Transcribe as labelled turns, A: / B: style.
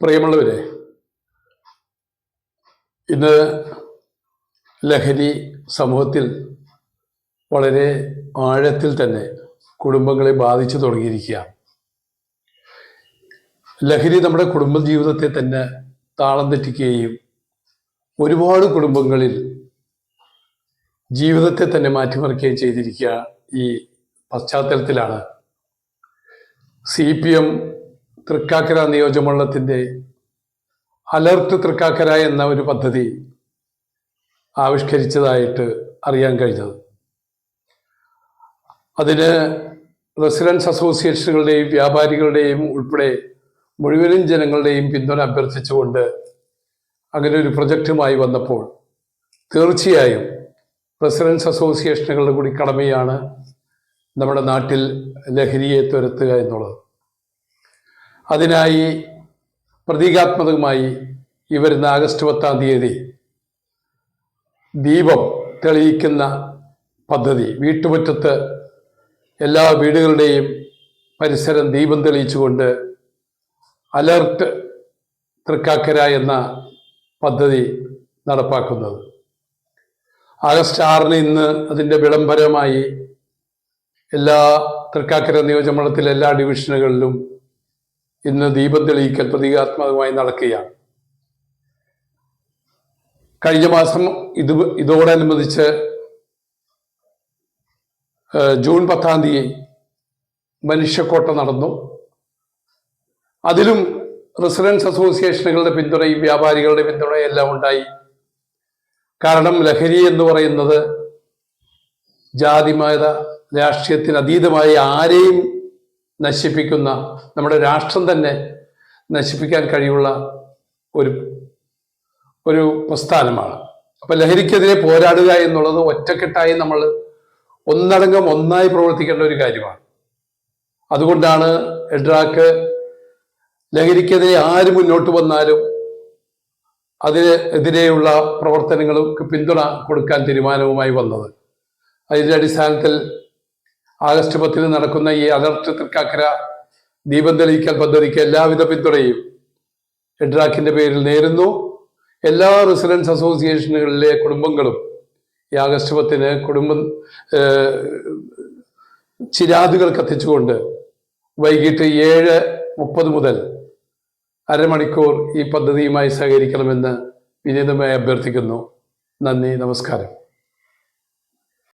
A: പ്രിയമുള്ളവരെ ഇന്ന് ലഹരി സമൂഹത്തിൽ വളരെ ആഴത്തിൽ തന്നെ കുടുംബങ്ങളെ ബാധിച്ചു തുടങ്ങിയിരിക്കുകയാണ് ലഹരി നമ്മുടെ കുടുംബ ജീവിതത്തെ തന്നെ താളം തെറ്റിക്കുകയും ഒരുപാട് കുടുംബങ്ങളിൽ ജീവിതത്തെ തന്നെ മാറ്റിമറിക്കുകയും ചെയ്തിരിക്കുക ഈ പശ്ചാത്തലത്തിലാണ്. സി പി എം തൃക്കാക്കര നിയോജകമണ്ഡലത്തിന്റെ അലർട്ട് തൃക്കാക്കര എന്ന ഒരു പദ്ധതി ആവിഷ്കരിച്ചതായിട്ട് അറിയാൻ കഴിഞ്ഞത്. അതിന് റെസിഡൻസ് അസോസിയേഷനുകളുടെയും വ്യാപാരികളുടെയും ഉൾപ്പെടെ മുഴുവനും ജനങ്ങളുടെയും പിന്തുണ അഭ്യർത്ഥിച്ചുകൊണ്ട് അങ്ങനെ ഒരു പ്രൊജക്റ്റുമായി വന്നപ്പോൾ തീർച്ചയായും റെസിഡൻസ് അസോസിയേഷനുകളുടെ കൂടി കടമയാണ് നമ്മുടെ നാട്ടിൽ ലഹരിയെ തുരത്തുക എന്നുള്ളത്. അതിനായി പ്രതീകാത്മകമായി ഈ വരുന്ന ആഗസ്റ്റ് പത്താം തീയതി ദീപം തെളിയിക്കുന്ന പദ്ധതി. വീട്ടുമുറ്റത്ത് എല്ലാ വീടുകളുടെയും പരിസരം ദീപം തെളിയിച്ചുകൊണ്ട് അലർട്ട് തൃക്കാക്കര എന്ന പദ്ധതി നടപ്പാക്കുന്നത്. ആഗസ്റ്റ് ആറിന് ഇന്ന് അതിന്റെ വിളംബരമായി എല്ലാ തൃക്കാക്കര നിയോജകമണ്ഡലത്തിലെ എല്ലാ ഡിവിഷനുകളിലും ഇന്ന് ദീപം തെളിയിക്കൽ പ്രതീകാത്മകമായി നടക്കുകയാണ്. കഴിഞ്ഞ മാസം ഇത് ഇതോടനുബന്ധിച്ച് ജൂൺ പത്താം തീയതി മനുഷ്യക്കോട്ട നടന്നു. അതിലും റെസിഡൻസ് അസോസിയേഷനുകളുടെ പിന്തുണയും വ്യാപാരികളുടെ പിന്തുണയും എല്ലാം ഉണ്ടായി. കാരണം ലഹരി എന്ന് പറയുന്നത് ജാതിമത രാഷ്ട്രീയത്തിന് അതീതമായി ആരെയും നശിപ്പിക്കുന്ന നമ്മുടെ രാഷ്ട്രം തന്നെ നശിപ്പിക്കാൻ കഴിയുള്ള ഒരു ഒരു പ്രസ്ഥാനമാണ്. അപ്പൊ ലഹരിക്കെതിരെ പോരാടുക എന്നുള്ളത് ഒറ്റക്കെട്ടായി നമ്മൾ ഒന്നടങ്കം ഒന്നായി പ്രവർത്തിക്കേണ്ട ഒരു കാര്യമാണ്. അതുകൊണ്ടാണ് എഡ്രാക്ക് ലഹരിക്കെതിരെ ആര് മുന്നോട്ട് വന്നാലും അതിനെതിരെയുള്ള പ്രവർത്തനങ്ങൾക്ക് പിന്തുണ കൊടുക്കാൻ തീരുമാനവുമായി വന്നത്. അതിന്റെ അടിസ്ഥാനത്തിൽ ആഗസ്റ്റ് പത്തിന് നടക്കുന്ന ഈ അലർട്ട് തൃക്കാക്കര ദീപം തെളിയിക്കൽ പദ്ധതിക്ക് എല്ലാവിധ പിന്തുണയും. എഡ്രാക്കിന്റെ പേരിൽ നേരുന്നു. എല്ലാ റെസിഡൻസ് അസോസിയേഷനുകളിലെ കുടുംബങ്ങളും ഈ ആഗസ്റ്റ് പത്തിന് കുടുംബം ചിരാതുകൾ കത്തിച്ചുകൊണ്ട് വൈകിട്ട് ഏഴ് മുപ്പത് മുതൽ അരമണിക്കൂർ ഈ പദ്ധതിയുമായി സഹകരിക്കണമെന്ന് വിനീതമായി അഭ്യർത്ഥിക്കുന്നു. നന്ദി നമസ്കാരം.